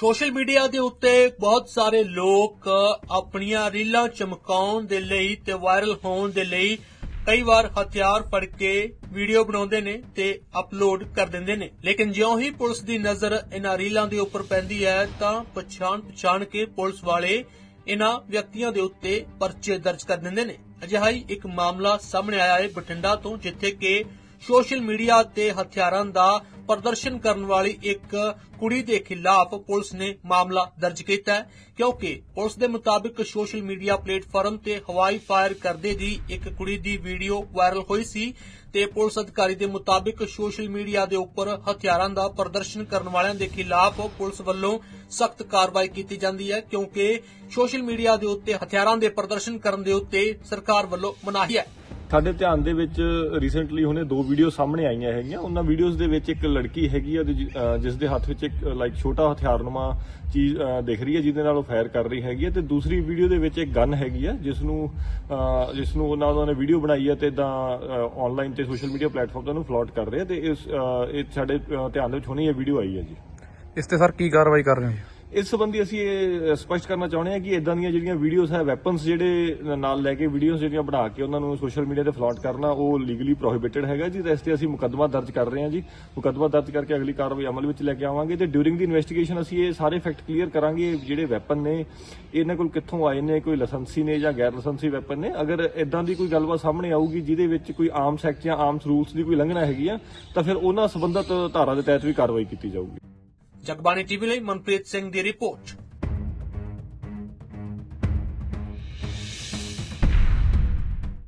Social media ਦੇ ਉੱਤੇ ਬਹੁਤ ਸਾਰੇ ਲੋਕ ਆਪਣੀਆਂ ਰੀਲਾਂ ਚਮਕਾਉਣ ਦੇ ਲਈ ਤੇ ਵਾਇਰਲ ਹੋਣ ਦੇ ਲਈ ਕਈ ਵਾਰ ਹਥਿਆਰ ਫੜ ਕੇ ਵੀਡੀਓ ਬਣਾਉਂਦੇ ਨੇ ਤੇ ਅਪਲੋਡ ਕਰ ਦਿੰਦੇ ਨੇ। ਲੇਕਿਨ ਜਿਉਂ ਹੀ ਪੁਲਿਸ ਦੀ ਨਜ਼ਰ ਇਹਨਾਂ ਰੀਲਾਂ ਦੇ ਉੱਪਰ ਪੈਂਦੀ ਹੈ, ਤਾਂ ਪਛਾਣ ਪਛਾਣ ਕੇ ਪੁਲਿਸ ਵਾਲੇ ਇਹਨਾਂ ਵਿਅਕਤੀਆਂ ਦੇ ਉੱਤੇ ਪਰਚੇ ਦਰਜ ਕਰ ਦਿੰਦੇ ਨੇ। ਅਜਿਹਾ ਹੀ ਇੱਕ ਮਾਮਲਾ ਸਾਹਮਣੇ ਆਇਆ ਹੈ ਬਠਿੰਡਾ ਤੋਂ, ਜਿੱਥੇ ਕਿ ਸੋਸ਼ਲ ਮੀਡੀਆ ਤੇ ਹਥਿਆਰਾਂ ਦਾ ਪ੍ਰਦਰਸ਼ਨ ਕਰਨ ਵਾਲੀ ਇੱਕ ਕੁੜੀ ਦੇ ਖਿਲਾਫ ਪੁਲਿਸ ਨੇ ਮਾਮਲਾ ਦਰਜ ਕੀਤਾ ਹੈ, ਕਿਉਂਕਿ ਪੁਲਿਸ ਦੇ ਮੁਤਾਬਿਕ ਸੋਸ਼ਲ ਮੀਡੀਆ ਪਲੇਟਫਾਰਮ ਤੇ ਹਵਾਈ ਫਾਇਰ ਕਰਦੇ ਦੀ ਇੱਕ ਕੁੜੀ ਦੀ ਵੀਡੀਓ ਵਾਇਰਲ ਹੋਈ ਸੀ ਤੇ ਪੁਲਿਸ ਅਧਿਕਾਰੀ ਦੇ ਮੁਤਾਬਿਕ ਸੋਸ਼ਲ ਮੀਡੀਆ ਦੇ ਉੱਪਰ ਹਥਿਆਰਾਂ ਦਾ ਪ੍ਰਦਰਸ਼ਨ ਕਰਨ ਵਾਲਿਆਂ ਦੇ ਖਿਲਾਫ ਪੁਲਿਸ ਵੱਲੋਂ ਸਖਤ ਕਾਰਵਾਈ ਕੀਤੀ ਜਾਂਦੀ ਹੈ, ਕਿਉਂਕਿ ਸੋਸ਼ਲ ਮੀਡੀਆ ਦੇ ਉੱਤੇ ਹਥਿਆਰਾਂ ਦੇ ਪ੍ਰਦਰਸ਼ਨ ਕਰਨ ਦੇ ਉੱਤੇ ਸਰਕਾਰ ਵੱਲੋਂ ਮਨਾਹੀ ਹੈ। ਸਾਡੇ ਧਿਆਨ ਦੇ ਵਿੱਚ ਰੀਸੈਂਟਲੀ ਹੁਣੇ ਦੋ ਵੀਡੀਓ ਸਾਹਮਣੇ ਆਈਆਂ ਹੈਗੀਆਂ। ਉਹਨਾਂ ਵੀਡੀਓਜ਼ ਦੇ ਵਿੱਚ ਇੱਕ ਲੜਕੀ ਹੈਗੀ ਆ, ਉਹਦੇ ਜ- ਜਿਸ ਦੇ ਹੱਥ ਵਿੱਚ ਇੱਕ ਲਾਈਕ ਛੋਟਾ ਹਥਿਆਰਨੁਮਾ ਚੀਜ਼ ਦਿਖ ਰਹੀ ਹੈ, ਜਿਹਦੇ ਨਾਲ ਉਹ ਫਾਇਰ ਕਰ ਰਹੀ ਹੈਗੀ ਹੈ ਤੇ ਦੂਸਰੀ ਵੀਡੀਓ ਦੇ ਵਿੱਚ ਇੱਕ ਗਨ ਹੈਗੀ ਆ ਜਿਸ ਨੂੰ ਜਿਸ ਨੂੰ ਉਹਨਾਂ ਨੇ ਵੀਡੀਓ ਬਣਾਈ ਹੈ ਤੇ ਇਦਾਂ ਆਨਲਾਈਨ ਤੇ ਸੋਸ਼ਲ ਮੀਡੀਆ ਪਲੇਟਫਾਰਮ ਤੇ ਉਹਨੂੰ ਫਲੋਟ ਕਰ ਰਹੇ ਆ ਤੇ ਇਸ ਇਹ ਸਾਡੇ ਧਿਆਨ ਦੇ ਵਿੱਚ ਹੁਣੇ ਇਹ ਵੀਡੀਓ ਆਈ ਹੈ ਜੀ। ਇਸ ਤੇ ਸਰ ਕੀ ਕਾਰਵਾਈ ਕਰ ਰਹੇ ਹੋ ਜੀ? ਇਸ ਸੰਬੰਧੀ ਅਸੀਂ ਇਹ ਸਪਸ਼ਟ ਕਰਨਾ ਚਾਹੁੰਦੇ ਹਾਂ ਕਿ ਇਦਾਂ ਦੀਆਂ ਜਿਹੜੀਆਂ ਵੀਡੀਓਜ਼ ਹੈ ਵੈਪਨਸ ਜਿਹੜੇ ਨਾਲ ਲੈ ਕੇ ਵੀਡੀਓਜ਼ ਜਿਹੜੀਆਂ ਬਣਾ ਕੇ ਉਹਨਾਂ ਨੂੰ ਸੋਸ਼ਲ ਮੀਡੀਆ ਤੇ ਫਲੋਟ ਕਰਨਾ, ਉਹ ਲੀਗਲੀ ਪ੍ਰੋਹਿਬਿਟਡ ਹੈਗਾ ਜੀ। ਇਸ ਤੇ ਅਸੀਂ ਮੁਕੱਦਮਾ ਦਰਜ ਕਰ ਰਹੇ ਹਾਂ ਜੀ। ਮੁਕੱਦਮਾ ਦਰਜ ਕਰਕੇ ਅਗਲੀ ਕਾਰਵਾਈ ਅਮਲ ਵਿੱਚ ਲੈ ਕੇ ਆਵਾਂਗੇ ਤੇ ਡਿਊਰਿੰਗ ਦੀ ਇਨਵੈਸਟੀਗੇਸ਼ਨ ਅਸੀਂ ਇਹ ਸਾਰੇ ਫੈਕਟ ਕਲੀਅਰ ਕਰਾਂਗੇ ਜਿਹੜੇ ਵੈਪਨ ਨੇ, ਇਹਨਾਂ ਕੋਲ ਕਿੱਥੋਂ ਆਏ ਨੇ, ਕੋਈ ਲਾਇਸੈਂਸੀ ਨੇ ਜਾਂ ਗੈਰ ਲਾਇਸੈਂਸੀ ਵੈਪਨ ਨੇ। ਅਗਰ ਇਦਾਂ ਦੀ ਕੋਈ ਗੱਲਬਾਤ ਸਾਹਮਣੇ ਆਊਗੀ ਜਿਹਦੇ ਵਿੱਚ ਕੋਈ ਆਰਮਸ ਐਕਟ ਜਾਂ ਆਰਮਸ ਰੂਲਸ ਦੀ ਕੋਈ ਲੰਘਣਾ ਹੈਗੀ ਆ, ਤਾਂ ਫਿਰ ਉਹਨਾਂ ਸੰਬੰਧਤ ਧਾਰਾ ਦੇ ਤਹਿਤ ਵੀ ਕਾਰਵਾਈ ਕੀਤੀ ਜਾਊਗੀ। ਜਗਬਾਣੀ ਟੀਵੀ ਲਈ ਮਨਪ੍ਰੀਤ ਸਿੰਘ ਦੀ ਰਿਪੋਰਟ